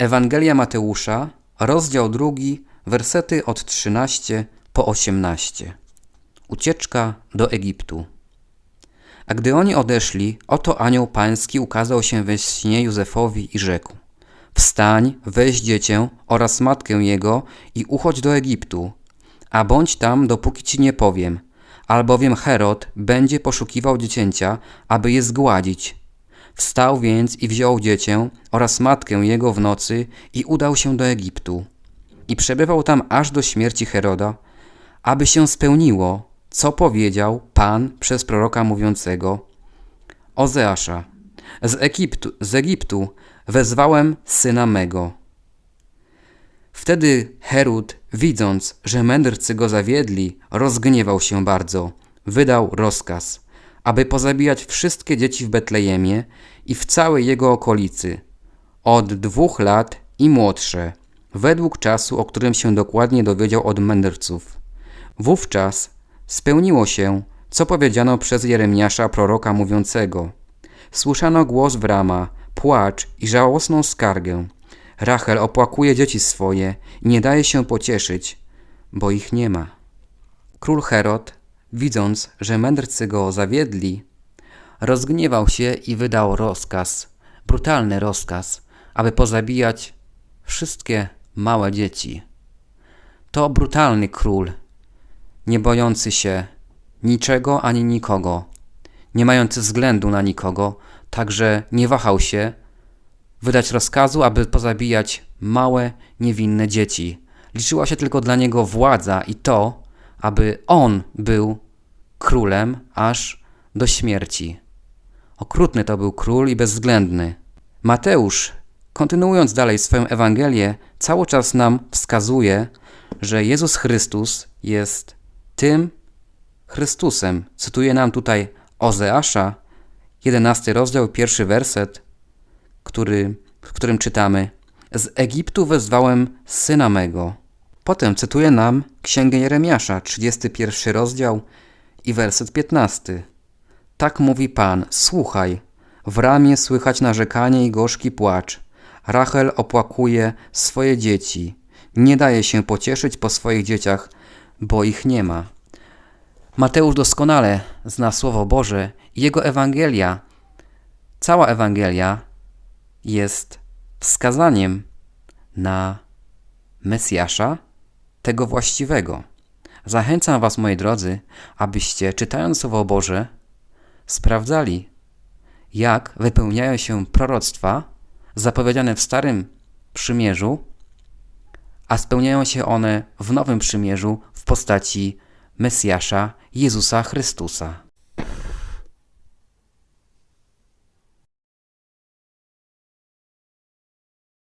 Ewangelia Mateusza, rozdział drugi, wersety od 13 po 18. Ucieczka do Egiptu. A gdy oni odeszli, oto anioł pański ukazał się we śnie Józefowi i rzekł: Wstań, weź dziecię oraz matkę jego i uchodź do Egiptu, a bądź tam, dopóki ci nie powiem, albowiem Herod będzie poszukiwał dziecięcia, aby je zgładzić. Wstał więc i wziął dziecię oraz matkę jego w nocy i udał się do Egiptu. I przebywał tam aż do śmierci Heroda, aby się spełniło, co powiedział Pan przez proroka mówiącego Ozeasza. Z Egiptu, z Egiptu wezwałem syna mego. Wtedy Herod, widząc, że mędrcy go zawiedli, rozgniewał się bardzo. Wydał rozkaz, aby pozabijać wszystkie dzieci w Betlejemie i w całej jego okolicy, od dwóch lat i młodsze, według czasu, o którym się dokładnie dowiedział od mędrców. Wówczas spełniło się, co powiedziano przez Jeremiasza proroka mówiącego. Słyszano głos w rama, płacz i żałosną skargę. Rachel opłakuje dzieci swoje i nie daje się pocieszyć, bo ich nie ma. Król Herod, widząc, że mędrcy go zawiedli, rozgniewał się i wydał rozkaz, brutalny rozkaz, aby pozabijać wszystkie małe dzieci. To brutalny król, nie bojący się niczego ani nikogo, nie mający względu na nikogo, także nie wahał się wydać rozkazu, aby pozabijać małe, niewinne dzieci. Liczyła się tylko dla niego władza i to, aby on był królem aż do śmierci. Okrutny to był król i bezwzględny. Mateusz, kontynuując dalej swoją Ewangelię, cały czas nam wskazuje, że Jezus Chrystus jest tym Chrystusem. Cytuje nam tutaj Ozeasza, 11 rozdział, pierwszy werset, który, w którym czytamy Z Egiptu wezwałem syna mego. Potem cytuje nam Księgę Jeremiasza, 31 rozdział i werset 15. Tak mówi Pan, słuchaj, w ramię słychać narzekanie i gorzki płacz. Rachel opłakuje swoje dzieci, nie daje się pocieszyć po swoich dzieciach, bo ich nie ma. Mateusz doskonale zna Słowo Boże i jego Ewangelia, cała Ewangelia jest wskazaniem na Mesjasza, tego właściwego. Zachęcam Was, moi drodzy, abyście, czytając Słowo Boże, sprawdzali, jak wypełniają się proroctwa zapowiedziane w Starym Przymierzu, a spełniają się one w Nowym Przymierzu w postaci Mesjasza Jezusa Chrystusa.